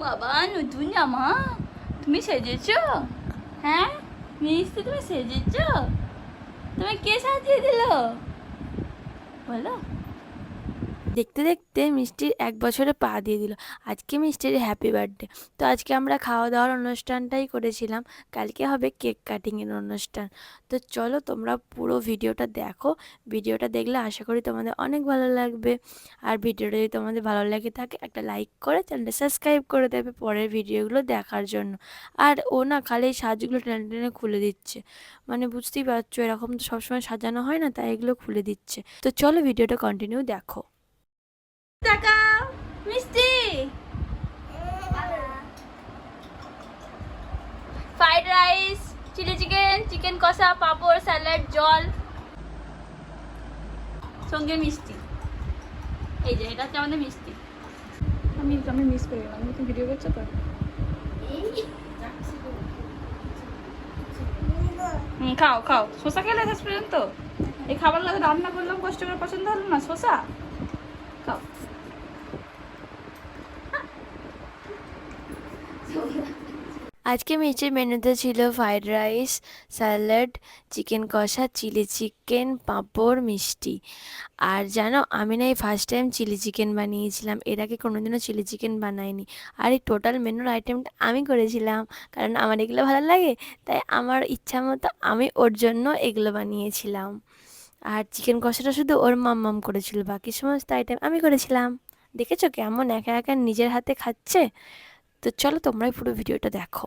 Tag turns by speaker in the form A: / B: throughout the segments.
A: বাবা নতুন জামা। তুমি সেজেছো? হ্যাঁ? মিষ্টি তুমি সেজেছো? তুমি কে সাজিয়ে দিল? বলো। দেখতে দেখতে মিষ্টির এক বছরে পা দিয়ে দিল। আজকে মিষ্টির হ্যাপি বার্থডে তো আজকে আমরা খাওয়া দাওয়ার অনুষ্ঠানটাই করেছিলাম। কালকে হবে কেক কাটিংয়ের অনুষ্ঠান। তো চলো তোমরা পুরো ভিডিওটা দেখো। ভিডিওটা দেখলে আশা করি তোমাদের অনেক ভালো লাগবে। আর ভিডিওটা যদি তোমাদের ভালো লেগে থাকে, একটা লাইক করে চ্যানেলটা সাবস্ক্রাইব করে দেবে পরের ভিডিওগুলো দেখার জন্য। আর ও না খালি এই সাজগুলো টেনে টেনে খুলে দিচ্ছে। মানে বুঝতেই পারছ, এরকম তো সবসময় সাজানো হয় না, তাই এগুলো খুলে দিচ্ছে। তো চলো ভিডিওটা কন্টিনিউ দেখো। টাকা, মিষ্টি। Fried rice, chilli chicken chicken কষা, পাঁপড়, স্যালাড, জল। সঙ্গে মিষ্টি। এই যে, এটা হচ্ছে আমাদের মিষ্টি।
B: আমি আমি মিস করে গেলাম তুমি ভিডিও করছ তো? খাও খাও। শসা খেলে শেষ পর্যন্ত? এই খাবারগুলো রান্না করলাম কষ্ট করে পছন্দ হলো না, শসা? খাও।
C: আজকে মিষ্টির মেনুতে ছিল ফ্রাইড রাইস স্যালাড চিকেন কষা চিলি চিকেন পাঁপড়, মিষ্টি। আর জানো, আমি না এই ফার্স্ট টাইম চিলি চিকেন বানিয়েছিলাম। এর আগে কোনোদিনও চিলি চিকেন বানাইনি। আর এই টোটাল মেনুর আইটেমটা আমি করেছিলাম। কারণ আমার এগুলো ভালো লাগে, তাই আমার ইচ্ছা মতো আমি ওর জন্য এগুলো বানিয়েছিলাম। আর চিকেন কষাটা শুধু ওর মাম মাম্মাম করেছিল, বাকি সমস্ত আইটেম আমি করেছিলাম। দেখেছ কেমন একা একা নিজের হাতে খাচ্ছে? তো চলো তোমরাই পুরো ভিডিওটা দেখো।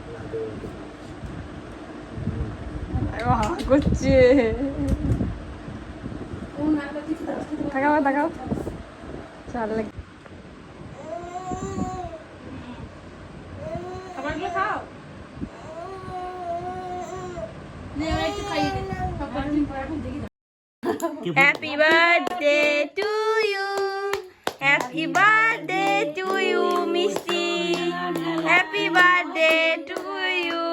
D: একটু হাতে বলতে হুম।
B: দেখো হা করছে তাকাও তাকাও। চাল লাগে
A: Happy birthday to you. Happy birthday to you, Missy. Happy birthday to you.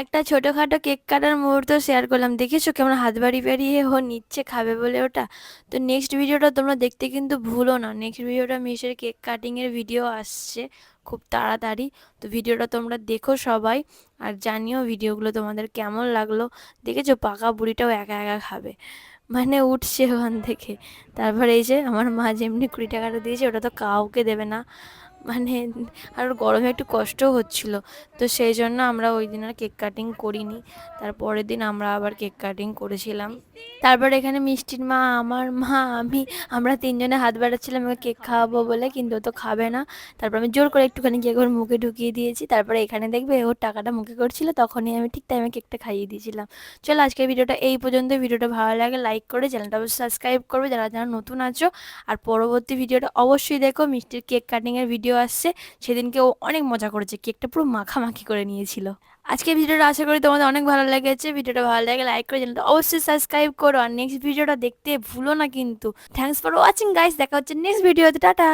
C: একটা ছোটোখাটো কেক কাটার মুহূর্ত শেয়ার করলাম। দেখেছ কেমন হাত বাড়ি বাড়িয়ে ও নিচ্ছে, খাবে বলে ওটা? তো নেক্সট ভিডিওটা তোমরা দেখতে কিন্তু ভুলো না। নেক্সট ভিডিওটা মিশের কেক কাটিংয়ের ভিডিও আসছে খুব তাড়াতাড়ি। তো ভিডিওটা তোমরা দেখো সবাই আর জানিও ভিডিওগুলো তোমাদের কেমন লাগল। দেখেছ পাকা বুড়িটাও একা একা খাবে। মানে উঠছে ওখান থেকে। তারপর এই যে আমার মা যেমনি কুড়ি টাকাটা দিয়েছে, ওটা তো কাউকে দেবে না। মানে আর গরমে একটু কষ্টও হচ্ছিল। তো সেই জন্য আমরা ওই দিন আর কেক কাটিং করিনি। তারপরের দিন আমরা আবার কেক কাটিং করেছিলাম। তারপর এখানে মিষ্টির মা, আমার মা, আমি, আমরা তিনজনে হাত বাড়াচ্ছিলাম, ওকে কেক খাওয়াবো বলে, কিন্তু ও তো খাবে না। তারপর আমি জোর করে একটুখানি কেক ওর মুখে ঢুকিয়ে দিয়েছি। তারপরে এখানে দেখবে ওর টাকাটা মুখে করছিল, তখনই আমি ঠিক টাইমে কেকটা খাইয়ে দিয়েছিলাম। চলো আজকের ভিডিওটা এই পর্যন্ত। ভিডিওটা ভালো লাগে লাইক করে চ্যানেলটা অবশ্যই সাবস্ক্রাইব করবে। যারা যারা নতুন আছো, আর পরবর্তী ভিডিওটা অবশ্যই দেখো। মিষ্টির কেক কাটিংয়ের ভিডিও আসছে সেদিনকে ও অনেক মজা করেছে। কেকটা পুরো মাখামাখি করে নিয়েছিল। আজকে ভিডিওটা আশা করি তোমাদের অনেক ভালো লেগেছে। ভিডিওটা ভালো লাগে লাইক করে চ্যানেলটা অবশ্যই সাবস্ক্রাইব করো। আর নেক্সট ভিডিওটা দেখতে ভুলো না কিন্তু। থ্যাংকস ফর ওয়াচিং গাইস দেখা হচ্ছে নেক্সট ভিডিওতে। টাটা!